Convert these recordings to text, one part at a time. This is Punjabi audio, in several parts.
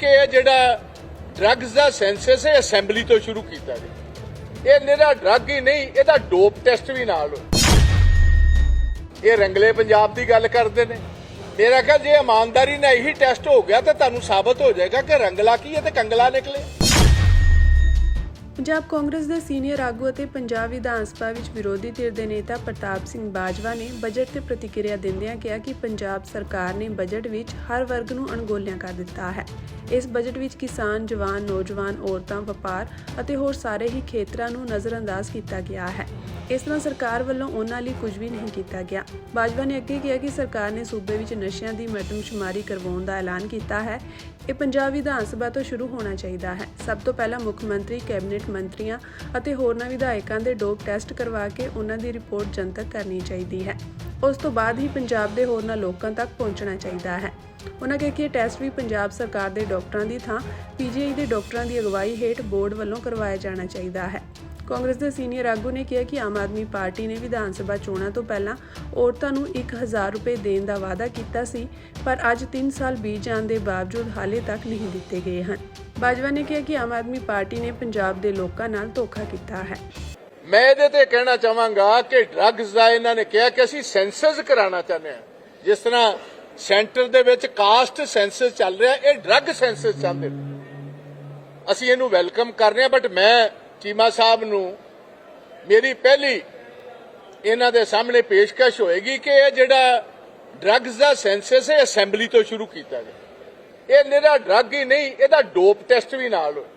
ਕਿ ਇਹ ਜਿਹੜਾ ਡਰੱਗਸ ਦਾ ਸੈਂਸਸ ਹੈ ਅਸੈਂਬਲੀ ਤੋਂ ਸ਼ੁਰੂ ਕੀਤਾ ਗਿਆ। ਇਹ ਨਿਹਰਾ ਡਰੱਗ ਹੀ ਨਹੀਂ ਇਹਦਾ ਡੋਪ ਟੈਸਟ ਵੀ ਨਾਲ ਹੋਇਆ ਇਹ ਰੰਗਲੇ ਪੰਜਾਬ ਦੀ ਗੱਲ ਕਰਦੇ ਨੇ। ਮੇਰਾ ਖਿਆਲ ਜੇ ਇਮਾਨਦਾਰੀ ਨਾਲ ਇਹੀ ਟੈਸਟ ਹੋ ਗਿਆ, ਤਾਂ ਤੁਹਾਨੂੰ ਸਾਬਤ ਹੋ ਜਾਏਗਾ ਕਿ ਰੰਗਲਾ ਕੀ ਹੈ ਤੇ ਕੰਗਲਾ ਨਿਕਲੇ। ਪੰਜਾਬ ਕਾਂਗਰਸ ਦੇ ਸੀਨੀਅਰ ਆਗੂ ਅਤੇ ਪੰਜਾਬ ਵਿਧਾਨ ਸਭਾ ਵਿੱਚ ਵਿਰੋਧੀ ਧਿਰ ਦੇ ਨੇਤਾ ਪ੍ਰਤਾਪ ਸਿੰਘ ਬਾਜਵਾ ਨੇ ਬਜਟ ਤੇ ਪ੍ਰਤੀਕਿਰਿਆ ਦਿੰਦਿਆਂ ਕਿਹਾ ਕਿ ਪੰਜਾਬ ਸਰਕਾਰ ਨੇ ਬਜਟ ਵਿੱਚ ਹਰ ਵਰਗ ਨੂੰ ਅਣਗੋਲਿਆਂ ਕਰ ਦਿੱਤਾ ਹੈ। ਇਸ ਬਜਟ ਵਿੱਚ ਕਿਸਾਨ, ਜਵਾਨ, ਨੌਜਵਾਨ, ਔਰਤਾਂ, ਵਪਾਰ ਅਤੇ ਹੋਰ ਸਾਰੇ ਹੀ ਖੇਤਰਾਂ ਨੂੰ ਨਜ਼ਰਅੰਦਾਜ਼ ਕੀਤਾ ਗਿਆ ਹੈ। ਇਸ ਤਰ੍ਹਾਂ ਸਰਕਾਰ ਵੱਲੋਂ ਉਹਨਾਂ ਲਈ ਕੁਝ ਵੀ ਨਹੀਂ ਕੀਤਾ ਗਿਆ। ਬਾਜਵਾ ਨੇ ਅੱਗੇ ਕਿਹਾ ਕਿ ਸਰਕਾਰ ਨੇ ਸੂਬੇ ਵਿੱਚ ਨਸ਼ਿਆਂ ਦੀ ਮਰਦਮਸ਼ੁਮਾਰੀ ਕਰਵਾਉਣ ਦਾ ਐਲਾਨ ਕੀਤਾ ਹੈ। ਇਹ ਪੰਜਾਬ ਵਿਧਾਨ ਸਭਾ ਤੋਂ ਸ਼ੁਰੂ ਹੋਣਾ ਚਾਹੀਦਾ ਹੈ। ਸਭ ਤੋਂ ਪਹਿਲਾਂ ਮੁੱਖ ਮੰਤਰੀ ਕੈਬਨਿਟ ਮੰਤਰੀਆਂ ਅਤੇ ਹੋਰਨਾਂ ਵਿਧਾਇਕਾਂ ਦੇ ਡੋਪ ਟੈਸਟ ਕਰਵਾ ਕੇ ਉਹਨਾਂ ਦੀ ਰਿਪੋਰਟ ਜਨਤਕ ਕਰਨੀ ਚਾਹੀਦੀ ਹੈ। ਉਸ ਤੋਂ ਬਾਅਦ ਹੀ ਪੰਜਾਬ ਦੇ ਹੋਰਨਾਂ ਲੋਕਾਂ ਤੱਕ ਪਹੁੰਚਣਾ ਚਾਹੀਦਾ ਹੈ। ਉਹਨਾਂ ਕਿਹਾ ਕਿ ਇਹ ਟੈਸਟ ਵੀ ਪੰਜਾਬ ਸਰਕਾਰ ਦੇ ਡਾਕਟਰਾਂ ਦੀ ਥਾਂ ਪੀਜੀਆਈ ਦੇ ਡਾਕਟਰਾਂ ਦੀ ਅਗਵਾਈ ਹੇਠ ਬੋਰਡ ਵੱਲੋਂ ਕਰਵਾਇਆ ਜਾਣਾ ਚਾਹੀਦਾ ਹੈ। ਕਾਂਗਰਸ ਦੇ ਸੀਨੀਅਰ ਆਗੂ ਨੇ ਕਿਹਾ ਕਿ ਆਮ ਆਦਮੀ ਪਾਰਟੀ ਨੇ ਵਿਧਾਨ ਸਭਾ ਚੋਣਾਂ ਤੋਂ ਪਹਿਲਾਂ ਔਰਤਾਂ ਨੂੰ 1000 ਰੁਪਏ ਦੇਣ ਦਾ ਵਾਅਦਾ ਕੀਤਾ ਸੀ, ਪਰ ਅੱਜ 3 ਸਾਲ ਬੀਤ ਜਾਣ ਦੇ ਬਾਵਜੂਦ ਹਾਲੇ ਤੱਕ ਨਹੀਂ ਦਿੱਤੇ ਗਏ ਹਨ। ਬਾਜਵਾ ਨੇ ਕਿਹਾ ਕਿ ਆਮ ਆਦਮੀ ਪਾਰਟੀ ਨੇ ਪੰਜਾਬ ਦੇ ਲੋਕਾਂ ਨਾਲ ਧੋਖਾ ਕੀਤਾ ਹੈ। ਮੈਂ ਇਹਦੇ ਤੇ ਕਹਿਣਾ ਚਾਹਾਂਗਾ ਕਿ ਡਰੱਗਸ ਦਾ ਇਹਨਾਂ ਨੇ ਕਿਹਾ ਕਿ ਅਸੀਂ ਸੈਂਸਸ ਕਰਾਉਣਾ ਚਾਹੁੰਦੇ ਹਾਂ। ਜਿਸ ਤਰ੍ਹਾਂ ਸੈਂਟਰ ਦੇ ਵਿੱਚ ਕਾਸਟ ਸੈਂਸਸ ਚੱਲ ਰਿਹਾ, ਇਹ ਡਰੱਗ ਸੈਂਸਸ ਚਾਹੁੰਦੇ ਨੇ। ਅਸੀਂ ਇਹਨੂੰ ਵੈਲਕਮ ਕਰ ਰਹੇ ਹਾਂ ਬਟ ਮੈਂ ਚੀਮਾ ਸਾਹਿਬ ਨੂੰ ਮੇਰੀ ਪਹਿਲੀ ਇਹਨਾਂ ਦੇ ਸਾਹਮਣੇ ਪੇਸ਼ਕਸ਼ ਹੋਏਗੀ ਕਿ ਇਹ ਜਿਹੜਾ ਡਰੱਗਸ ਦਾ ਸੈਂਸਸ ਹੈ ਅਸੈਂਬਲੀ ਤੋਂ ਸ਼ੁਰੂ ਕੀਤਾ ਗਿਆ। ਇਹ ਨਿਹਰਾ ਡਰੱਗ ਹੀ ਨਹੀਂ, ਇਹਦਾ ਡੋਪ ਟੈਸਟ ਵੀ ਨਾਲ ਹੋਇਆ।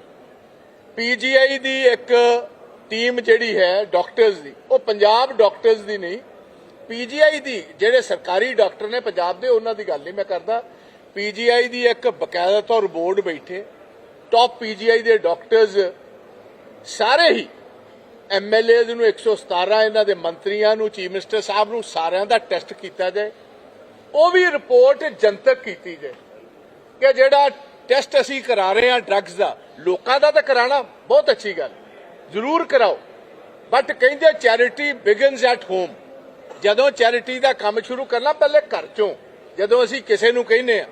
ਪੀਜੀਆਈ ਦੀ ਇੱਕ ਟੀਮ ਜਿਹੜੀ ਹੈ ਡਾਕਟਰਸ ਦੀ, ਉਹ ਪੰਜਾਬ ਡਾਕਟਰਸ ਦੀ ਨਹੀਂ ਪੀਜੀਆਈ ਦੀ, ਜਿਹੜੇ ਸਰਕਾਰੀ ਡਾਕਟਰ ਨੇ ਪੰਜਾਬ ਦੇ, ਉਹਨਾਂ ਦੀ ਗੱਲ ਨਹੀਂ ਮੈਂ ਕਰਦਾ। ਪੀਜੀਆਈ ਦੀ ਇੱਕ ਬਕਾਇਦਾ ਤੌਰ ਬੋਰਡ ਬੈਠੇ ਟੌਪ ਪੀਜੀਆਈ ਦੇ ਡਾਕਟਰਸ ਸਾਰੇ ਹੀ ਐਮਐਲਏਜ਼ ਨੂੰ 117 ਇਹਨਾਂ ਦੇ ਮੰਤਰੀਆਂ ਨੂੰ, ਚੀਫ ਮਿਨਿਸਟਰ ਸਾਹਿਬ ਨੂੰ ਸਾਰਿਆਂ ਦਾ ਟੈਸਟ ਕੀਤਾ ਜਾਏ। ਉਹ ਵੀ ਰਿਪੋਰਟ ਜਨਤਕ ਕੀਤੀ ਜਾਏ। ਕਿ ਜਿਹੜਾ ਟੈਸਟ ਅਸੀਂ ਕਰਾ ਰਹੇ ਹਾਂ ਡਰੱਗਸ ਦਾ, ਲੋਕਾਂ ਦਾ ਤਾਂ ਕਰਾਣਾ ਬਹੁਤ ਅੱਛੀ ਗੱਲ। ਜ਼ਰੂਰ ਕਰਾਓ। ਬਟ ਕਹਿੰਦੇ ਚੈਰਿਟੀ ਬਿਗਨਸ ਐਟ ਹੋਮ। ਜਦੋਂ ਚੈਰਿਟੀ ਦਾ ਕੰਮ ਸ਼ੁਰੂ ਕਰਨਾ ਪਹਿਲੇ ਘਰ ਚੋਂ, ਜਦੋਂ ਅਸੀਂ ਕਿਸੇ ਨੂੰ ਕਹਿੰਦੇ ਆ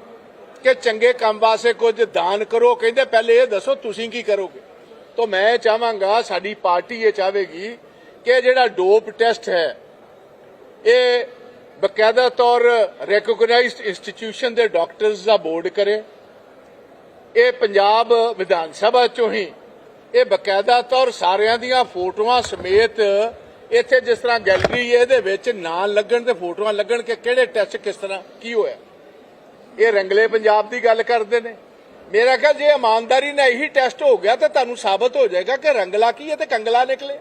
ਕਿ ਚੰਗੇ ਕੰਮ ਵਾਸਤੇ ਕੁਝ ਦਾਨ ਕਰੋ, ਕਹਿੰਦੇ ਪਹਿਲੇ ਇਹ ਦੱਸੋ ਤੁਸੀਂ ਕੀ ਕਰੋਗੇ? ਤਾਂ ਮੈਂ ਚਾਹਾਂਗਾ ਸਾਡੀ ਪਾਰਟੀ ਇਹ ਚਾਹੇਗੀ ਕਿ ਜਿਹੜਾ ਡੋਪ ਟੈਸਟ ਹੈ, ਇਹ ਬਕਾਇਦਾ ਤੌਰ ਰੈਕੋਗਨਾਈਜ਼ਡ ਇੰਸਟੀਟਿਊਸ਼ਨ ਦੇ ਡਾਕਟਰਸ ਦਾ ਬੋਰਡ ਕਰੇ। ਇਹ ਪੰਜਾਬ ਵਿਧਾਨ ਸਭਾ ਚੋਂ ਹੀ ਇਹ ਬਕਾਇਦਾ ਤੌਰ ਸਾਰਿਆਂ ਦੀਆਂ ਫੋਟੋਆਂ ਸਮੇਤ ਇੱਥੇ ਜਿਸ ਤਰ੍ਹਾਂ ਗੈਲਰੀ ਹੈ ਇਹਦੇ ਵਿੱਚ ਨਾਂ ਲੱਗਣ ਤੇ ਫੋਟੋਆਂ ਲੱਗਣ ਕਿ ਕਿਹੜੇ ਟੈਸਟ ਕਿਸ ਤਰ੍ਹਾਂ ਕੀ ਹੋਇਆ। ਇਹ ਰੰਗਲੇ ਪੰਜਾਬ ਦੀ ਗੱਲ ਕਰਦੇ ਨੇ। ਮੇਰਾ ਖਿਆਲ ਜੇ ਇਮਾਨਦਾਰੀ ਨਾਲ ਇਹੀ ਟੈਸਟ ਹੋ ਗਿਆ ਤਾਂ ਤੁਹਾਨੂੰ ਸਾਬਤ ਹੋ ਜਾਏਗਾ ਕਿ ਰੰਗਲਾ ਕੀ ਹੈ ਤੇ ਕੰਗਲਾ ਨਿਕਲੇ।